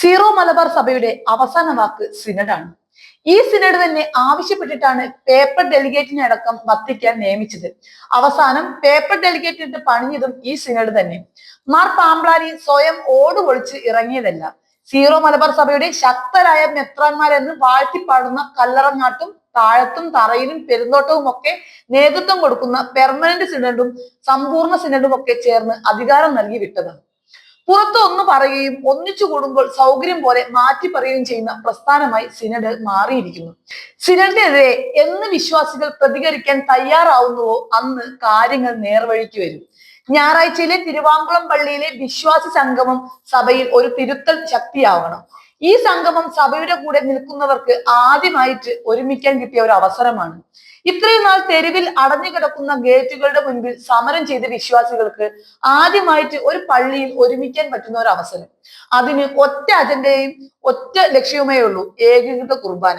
Zero Malabar സഭയുടെ അവസാന വാക്ക് സിനഡാണ്. ഈ സിനഡ് തന്നെ ആവശ്യപ്പെട്ടിട്ടാണ് പേപ്പർ ഡെലിഗേറ്റിനെ അടക്കം വത്തിക്കാൻ നിയമിച്ചത്. അവസാനം പേപ്പർ ഡെലിഗേറ്റിട്ട് പണിഞ്ഞതും ഈ സിനഡ് തന്നെ. മാർ പാമ്പ്ലാരി സ്വയം ഓട് ഇറങ്ങിയതല്ല. സീറോ മലബാർ സഭയുടെ ശക്തരായ മെത്രാന്മാരെന്ന് വാഴ്ത്തിപ്പാടുന്ന കല്ലറങ്ങാട്ടും താഴത്തും തറയിലും പെരുന്തോട്ടവും ഒക്കെ നേതൃത്വം കൊടുക്കുന്ന പെർമനന്റ് സിനഡും സമ്പൂർണ സിനഡും ഒക്കെ ചേർന്ന് അധികാരം നൽകി വിട്ടതാണ് പുറത്ത് ഒന്ന് പറയുകയും ഒന്നിച്ചു കൂടുമ്പോൾ സൗകര്യം പോലെ മാറ്റി പറയുകയും ചെയ്യുന്ന പ്രസ്ഥാനമായി സിനഡ് മാറിയിരിക്കുന്നു. സിനഡിനെതിരെ എന്ന് വിശ്വാസികൾ പ്രതികരിക്കാൻ തയ്യാറാവുന്നുവോ അന്ന് കാര്യങ്ങൾ നേർവഴിക്ക് വരും. ഞായറാഴ്ചയിലെ തിരുവാങ്കുളം പള്ളിയിലെ വിശ്വാസി സംഗമം സഭയിൽ ഒരു തിരുത്തൽ ശക്തിയാവണം. ഈ സംഗമം സഭയുടെ കൂടെ നിൽക്കുന്നവർക്ക് ആദ്യമായിട്ട് ഒരുമിക്കാൻ കിട്ടിയ ഒരു അവസരമാണ്. ഇത്രയും നാൾ തെരുവിൽ അടഞ്ഞു കിടക്കുന്ന ഗേറ്റുകളുടെ മുൻപിൽ സമരം ചെയ്ത വിശ്വാസികൾക്ക് ആദ്യമായിട്ട് ഒരു പള്ളിയിൽ ഒരുമിക്കാൻ പറ്റുന്ന ഒരു അവസരം. അതിന് ഒറ്റ അജണ്ടയും ഒറ്റ ലക്ഷ്യവുമേ ഉള്ളൂ ഏകീകൃത കുർബാന.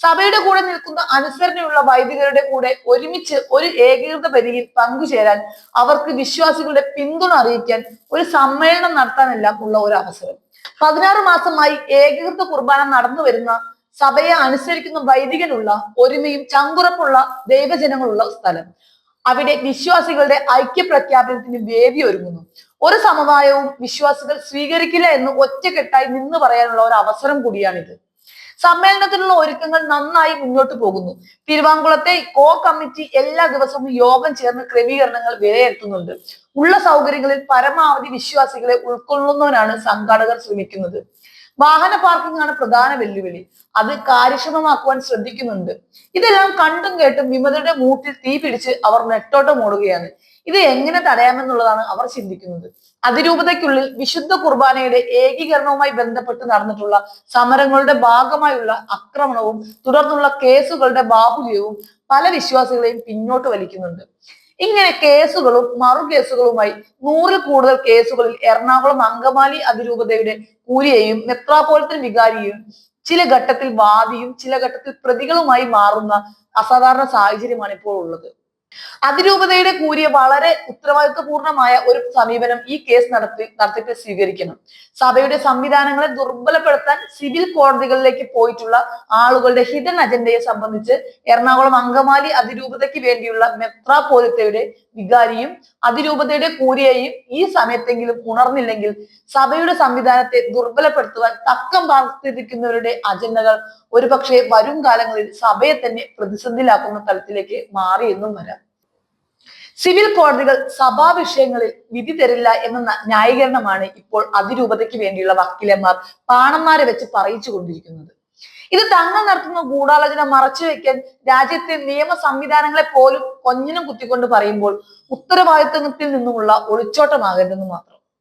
സഭയുടെ കൂടെ നിൽക്കുന്ന അനുസരണയുള്ള വൈദികരുടെ കൂടെ ഒരുമിച്ച് ഒരു ഏകീകൃത പരിധിയിൽ പങ്കുചേരാൻ അവർക്ക് വിശ്വാസികളുടെ പിന്തുണ അറിയിക്കാൻ ഒരു സമ്മേളനം നടത്താനെല്ലാം ഉള്ള ഒരു അവസരം. പതിനാറ് മാസമായി ഏകീകൃത കുർബാന നടന്നു വരുന്ന സഭയെ അനുസരിക്കുന്ന വൈദികനുള്ള ഒരുമയും ചങ്കുറപ്പുള്ള ദൈവജനങ്ങളുള്ള സ്ഥലം. അവിടെ വിശ്വാസികളുടെ ഐക്യ പ്രഖ്യാപനത്തിന് വേദി ഒരുങ്ങുന്നു. ഒരു സമവായവും വിശ്വാസികൾ സ്വീകരിക്കില്ല എന്ന് ഒറ്റക്കെട്ടായി നിന്ന് പറയാനുള്ള ഒരു അവസരം കൂടിയാണിത്. സമ്മേളനത്തിനുള്ള ഒരുക്കങ്ങൾ നന്നായി മുന്നോട്ട് പോകുന്നു. തിരുവാങ്കുളത്തെ കോ കമ്മിറ്റി എല്ലാ ദിവസവും യോഗം ചേർന്ന് ക്രമീകരണങ്ങൾ വിലയിരുത്തുന്നുണ്ട്. ഉള്ള സൗകര്യങ്ങളിൽ പരമാവധി വിശ്വാസികളെ ഉൾക്കൊള്ളുന്നവനാണ് സംഘാടകർ ശ്രമിക്കുന്നത്. വാഹന പാർക്കിംഗ് ആണ് പ്രധാന വെല്ലുവിളി. അത് കാര്യക്ഷമമാക്കുവാൻ ശ്രദ്ധിക്കുന്നുണ്ട്. ഇതെല്ലാം കണ്ടും കേട്ടും വിമതരുടെ മൂട്ടിൽ തീ പിടിച്ച് അവർ നെട്ടോട്ടം ഓടുകയാണ്. ഇത് എങ്ങനെ തടയാമെന്നുള്ളതാണ് അവർ ചിന്തിക്കുന്നത്. അതിരൂപതയ്ക്കുള്ളിൽ വിശുദ്ധ കുർബാനയുടെ ഏകീകരണവുമായി ബന്ധപ്പെട്ട് നടന്നിട്ടുള്ള സമരങ്ങളുടെ ഭാഗമായുള്ള ആക്രമണവും തുടർന്നുള്ള കേസുകളുടെ ബാഹുല്യവും പല വിശ്വാസികളെയും പിന്നോട്ട് വലിക്കുന്നുണ്ട്. ഇങ്ങനെ കേസുകളും മറു കേസുകളുമായി നൂറിൽ കൂടുതൽ കേസുകളിൽ എറണാകുളം അങ്കമാലി അതിരൂപതയുടെ കൂലിയെയും മെത്രാപോളിത്തൻ വികാരിയും ചില ഘട്ടത്തിൽ വാദിയും ചില ഘട്ടത്തിൽ പ്രതികളുമായി മാറുന്ന അസാധാരണ സാഹചര്യമാണ് ഇപ്പോൾ ഉള്ളത്. അതിരൂപതയുടെ കൂരിയ വളരെ ഉത്തരവാദിത്വപൂർണമായ ഒരു സമീപനം ഈ കേസ് നടത്തി നടത്തിപ്പ് സ്വീകരിക്കണം സഭയുടെ സംവിധാനങ്ങളെ ദുർബലപ്പെടുത്താൻ സിവിൽ കോടതികളിലേക്ക് പോയിട്ടുള്ള ആളുകളുടെ ഹിഡൻ അജണ്ടയെ സംബന്ധിച്ച് എറണാകുളം അങ്കമാലി അതിരൂപതയ്ക്ക് വേണ്ടിയുള്ള മെത്രാപോലിത്തയുടെ വികാരിയും അതിരൂപതയുടെ കൂരിയെയും ഈ സമയത്തെങ്കിലും ഉണർന്നില്ലെങ്കിൽ സഭയുടെ സംവിധാനത്തെ ദുർബലപ്പെടുത്തുവാൻ തക്കം പാർത്തിരിക്കുന്നവരുടെ അജണ്ടകൾ ഒരുപക്ഷെ വരും കാലങ്ങളിൽ സഭയെ തന്നെ പ്രതിസന്ധിയിലാക്കുന്ന തലത്തിലേക്ക് മാറിയെന്നും വരാം. സിവിൽ കോടതികൾ സഭാ വിഷയങ്ങളിൽ വിധി തരില്ല എന്ന ന്യായീകരണമാണ് ഇപ്പോൾ അതിരൂപതയ്ക്ക് വേണ്ടിയുള്ള വക്കീലന്മാർ പാണന്മാരെ വെച്ച് പറയിച്ചു കൊണ്ടിരിക്കുന്നത്. ഇത് തങ്ങൾ നടത്തുന്ന ഗൂഢാലോചന മറച്ചു വെക്കാൻ രാജ്യത്തെ നിയമ സംവിധാനങ്ങളെ പോലും കൊഞ്ഞിനും കുത്തിക്കൊണ്ട് പറയുമ്പോൾ ഉത്തരവാദിത്വത്തിൽ നിന്നുമുള്ള ഒളിച്ചോട്ടമാകരുതെന്ന് മാത്രം.